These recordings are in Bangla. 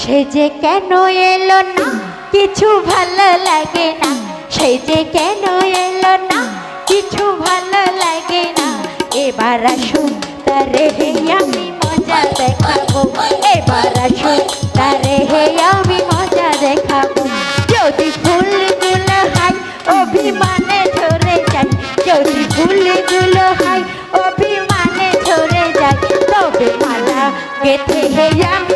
সে যে কেন এলো না? কিছু ভালো লাগে না। সে যে কেন এলো না? কিছু ভালো লাগে না। এবার আসুন, তারে হে আমি মজা দেখাবো। এবার আসুন, তারে হে আমি মজা দেখাবো। যদি ফুলগুলো হয়, অভিমানে ঝরে যায় যদি ফুলগুলো হয়, অভিমানে ঝরে যায় তবে মালা গেথে হে আমি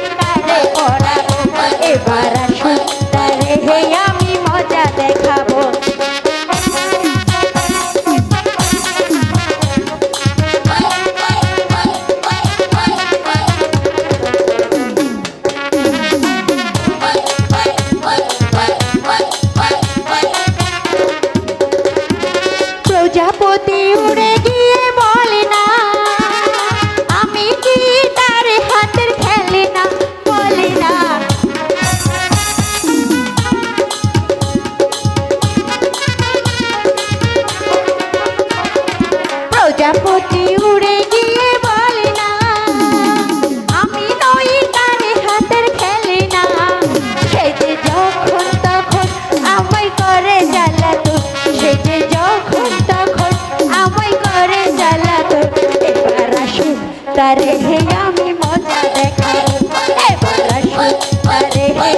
এবার আসুন তারে হে আমি মজা দেখাবো এবার আসুন তারে হে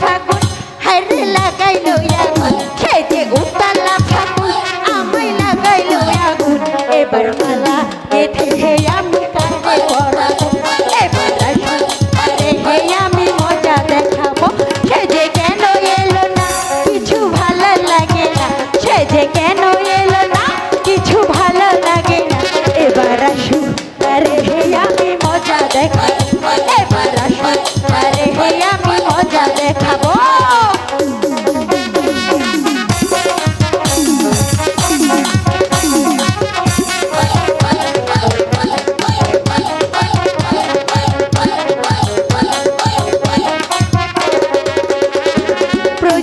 ফাগুন হারে লাগাইলো আগুন যে উতালা ফাগুন আমায় লাগাইলো আগুন এবার মালা গেথে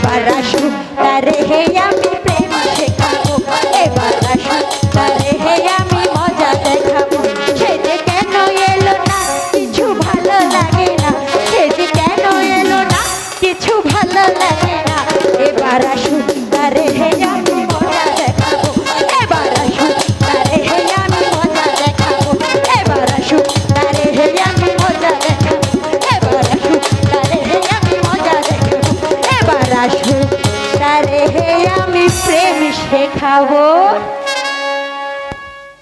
এবার আসুন তারে হে আমি প্রেম শেখাবো। এবার আসুন তারে হে আমি মজা দেখাবো। সে যে কেন এলো না, কিছু ভালো লাগে না। সে যে কেন এলো না, কিছু ভালো লাগে না। এবার আসুন এবার